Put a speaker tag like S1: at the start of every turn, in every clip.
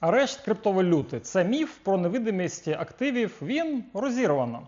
S1: Арешт криптовалюти це міф про невидимість активів. Він розірвано.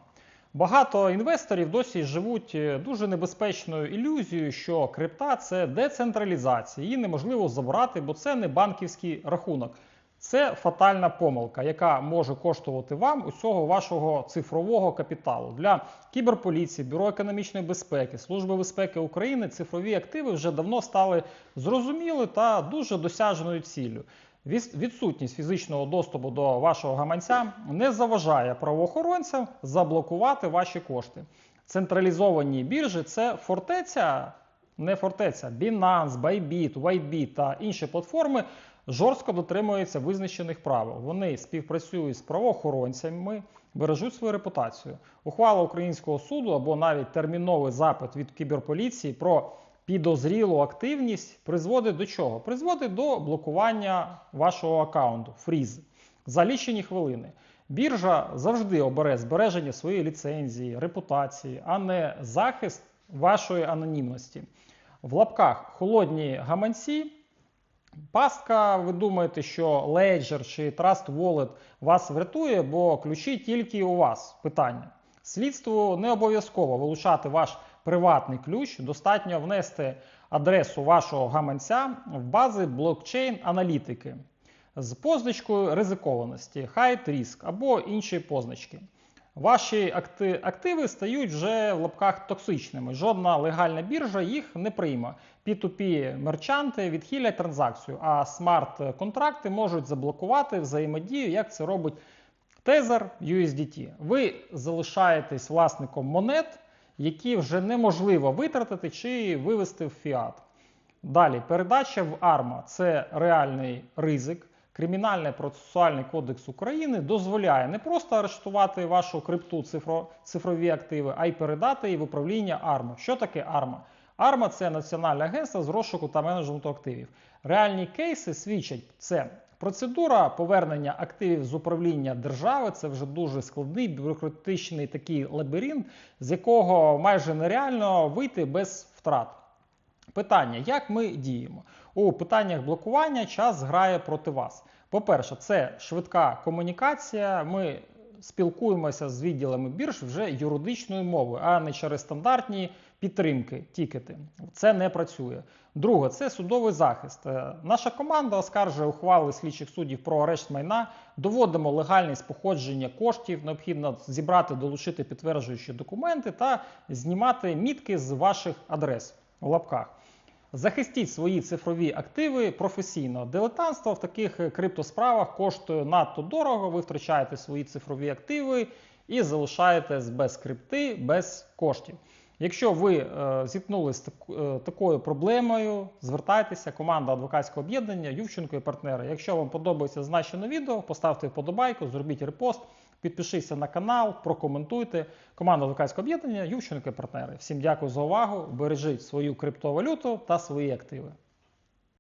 S1: Багато інвесторів досі живуть е, дуже небезпечною ілюзією, що крипта це децентралізація, її неможливо забрати, бо це не банківський рахунок. Це фатальна помилка, яка може коштувати вам усього вашого цифрового капіталу. Для кіберполіції, бюро економічної безпеки, Служби безпеки України цифрові активи вже давно стали зрозумілою та дуже досяжною ціллю. Відсутність фізичного доступу до вашого гаманця не заважає правоохоронцям заблокувати ваші кошти. Централізовані біржі це фортеця, не фортеця. Binance, Bybit, Whitebit та інші платформи жорстко дотримуються визначених правил. Вони співпрацюють з правоохоронцями, бережуть свою репутацію. Ухвала українського суду або навіть терміновий запит від кіберполіції про підозрілу активність призводить до чого? Призводить до блокування вашого аккаунту, фріз за лічені хвилини. Біржа завжди обере збереження своєї ліцензії, репутації, а не захист вашої анонімності. В лапках холодні гаманці. Пастка, ви думаєте, що Ledger чи Trust Wallet вас врятує, бо ключі тільки у вас. Питання. Слідству не обов'язково вилучати ваш приватний ключ, достатньо внести адресу вашого гаманця в бази блокчейн-аналітики з позначкою ризикованості, high risk або інші позначки. Ваші акти- активи стають вже в лапках токсичними. Жодна легальна біржа їх не прийме. P2P мерчанти відхилять транзакцію, а смарт-контракти можуть заблокувати взаємодію, як це робить Tether USDT. Ви залишаєтесь власником монет, які вже неможливо витратити чи вивести в фіат. Далі, передача в ARMA – це реальний ризик. Кримінальний процесуальний кодекс України дозволяє не просто арештувати вашу крипту цифро, цифрові активи, а й передати її в управління ARMA. Що таке ARMA? ARMA – це Національне агентство з розшуку та менеджменту активів. Реальні кейси свідчать це. Процедура повернення активів з управління держави це вже дуже складний бюрократичний такий лабіринт, з якого майже нереально вийти без втрат. Питання: як ми діємо? У питаннях блокування час грає проти вас. По-перше, це швидка комунікація. Ми спілкуємося з відділами бірж вже юридичною мовою, а не через стандартні підтримки, тікети. Це не працює. Друге, це судовий захист. Е, Наша команда оскаржує ухвали слідчих суддів про арешт майна. Доводимо легальність походження коштів. Необхідно зібрати, долучити підтверджуючі документи та знімати мітки з ваших адрес в лапках. Захистіть свої цифрові активи професійно. Дилетантство в таких е, криптосправах коштує надто дорого. Ви втрачаєте свої цифрові активи і залишаєтесь без крипти, без коштів. Якщо ви е, зіткнулися з так- е, такою проблемою, звертайтеся. Команда адвокатського об'єднання Ювченко і партнери. Якщо вам подобається зазначене відео, поставте вподобайку, зробіть репост, підпишіться на канал, прокоментуйте. Команда адвокатського об'єднання Ювченко і партнери. Всім дякую за увагу. Бережіть свою криптовалюту та свої активи.